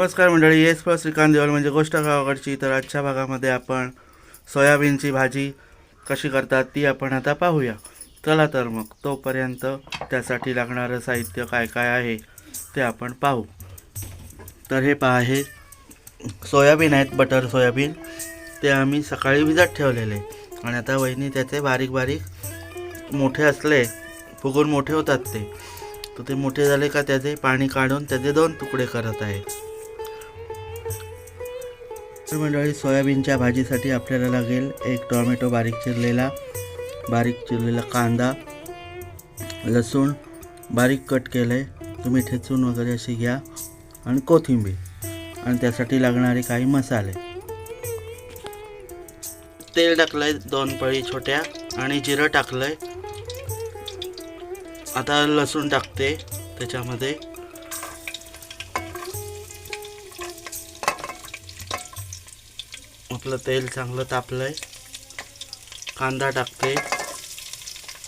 नमस्कार मंडळी yes plus Shrikant Deval म्हणजे गोष्ट गावाकडची. तर आजच्या भागामध्ये आपण सोयाबीनची भाजी कशी करतात ती आपण आता पाहूया. चला तर मग तोपर्यंत त्यासाठी लागणारं साहित्य काय काय आहे ते आपण पाहू. तर हे पहा हे सोयाबीन आहेत बटर सोयाबीन. ते आम्ही सकाळी भिजत ठेवलेले. आणि आता वहिनी त्याचे बारीक बारीक मोठे असले फुगून मोठे होतात ते. तर ते मोठे झाले का त्याचे पाणी काढून त्याचे दोन तुकडे करत आहे. तर मंडळी सोयाबीनच्या भाजीसाठी आपल्याला लागेल एक टोमॅटो बारीक चिरलेला बारीक चिरलेला कांदा लसूण बारीक कट केलं आहे तुम्ही ठेचून वगैरे अशी घ्या. आणि कोथिंबीर. आणि त्यासाठी लागणारे काही मसाले. तेल टाकलंय दोन पळी छोट्या आणि जिरं टाकलं आहे आता लसूण टाकते त्याच्यामध्ये. आपलं तेल चांगलं तापलंय. कांदा टाकते.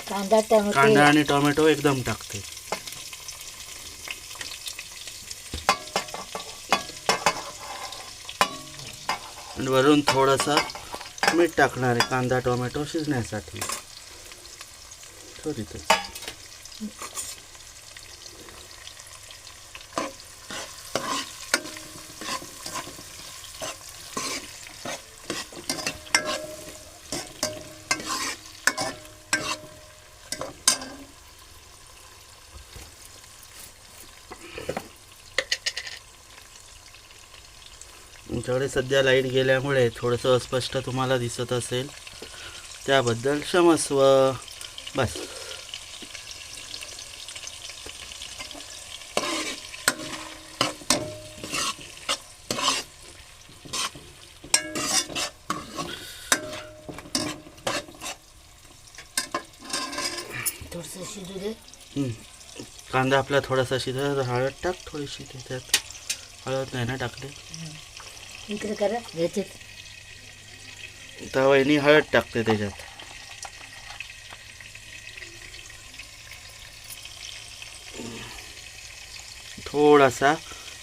कांदा कांदा आणि टोमॅटो एकदम टाकते. आणि वरून थोडंसं मीठ टाकणार आहे कांदा टोमॅटो शिजण्यासाठी. थोडीच तुमच्याकडे सध्या लाइट गेल्यामुळे थोडंसं अस्पष्ट तुम्हाला दिसत असेल. त्याबद्दल क्षमस्व. बस. थोडस शिजू दे. कांदा आपला थोडासा शिजत हळद टाक थोडीशी त्याच्यात. हळद नाही ना टाकले? इकडे करा. याच्यात. तर हळद टाकते त्याच्यात. थोडासा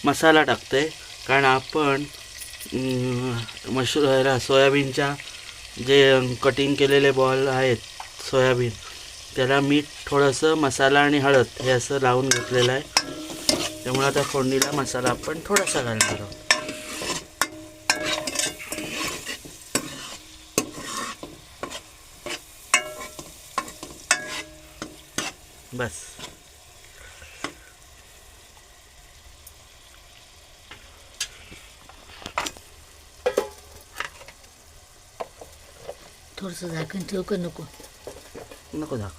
मसाला टाकते कारण आपण मशरू ह्याला सोयाबीनच्या जे कटिंग केलेले बॉल आहेत सोयाबीन त्याला मीठ थोडंसं मसाला आणि हळद हे असं लावून घेतलेलं आहे. त्यामुळे आता फोडणीला मसाला आपण थोडासा घालणार आहोत. बस थोडस झाकण ठेव का नको? नको दाख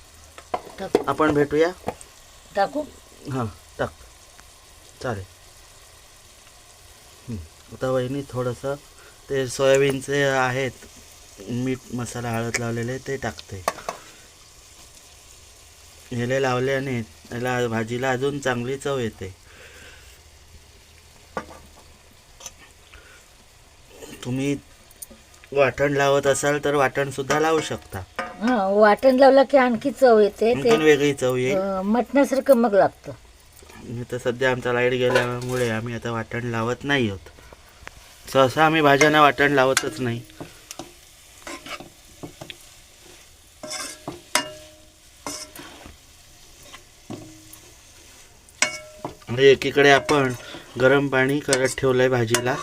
टाक. आपण भेटूया? टाकू? हां टाक. चालेल. हं. आता वहिनी थोडंसं ते सोयाबीनचे आहेत मीठ मसाला हळद लावलेले ते टाकते. ह्याला लावल्याने याला भाजीला अजून चांगली चव येते. तुम्ही वाटण लावत असाल तर वाटण सुद्धा लावू शकता. वाटण लावलं की आणखी चव येते. ते वेगळी चव येईल. अं, मटणासारखं मग लागतं. मी तर सध्या आमचा लाइट गेल्यामुळे आम्ही आता वाटण लावत नाही आहोत. सहसा आम्ही भाज्यांना वाटण लावतच नाही. आणि एकीकडे आपण गरम पाणी करत ठेवलंय भाजीला.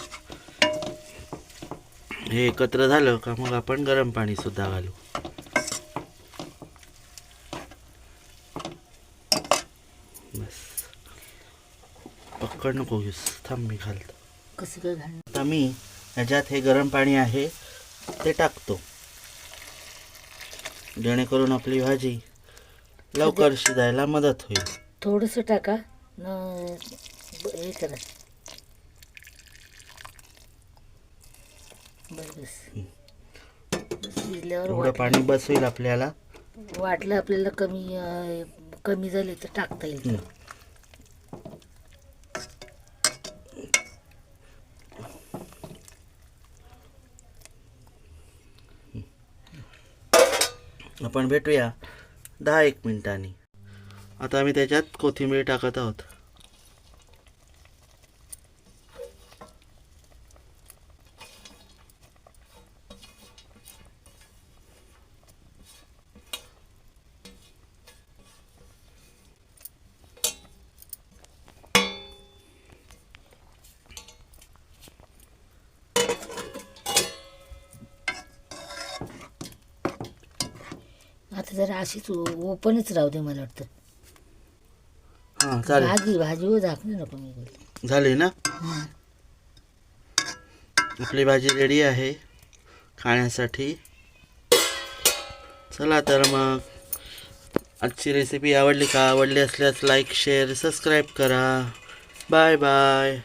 हे एकत्र झालं का मग आपण गरम पाणी सुद्धा घालू. बस. पक्कड नको घेऊस थांब मी घालतो. कसं काय घालणं आता मी ह्याच्यात हे गरम पाणी आहे ते टाकतो. जेणेकरून आपली भाजी लवकर शिजायला मदत होईल. थोडंसं टाका. ब- हे करा बस बस एवढं पाणी बस होईल आपल्याला. वाटलं आपल्याला कमी अं, कमी झाले तर टाकता येईल. हं. आपण भेटूया दहा एक मिनिटांनी. आता आम्ही त्याच्यात कोथिंबीर टाकत आहोत. आता जरा अशीच ओपनच राहू दे मला वाटतं. हां चालेल. भाजी भाजीवर झाकणं नको मी बोलते झाली ना? हं. आपली भाजी रेडी आहे खाण्यासाठी. चला तर मग. आजची रेसिपी आवडली का? आवडली असल्यास लाईक शेअर सबस्क्राईब करा. Bye bye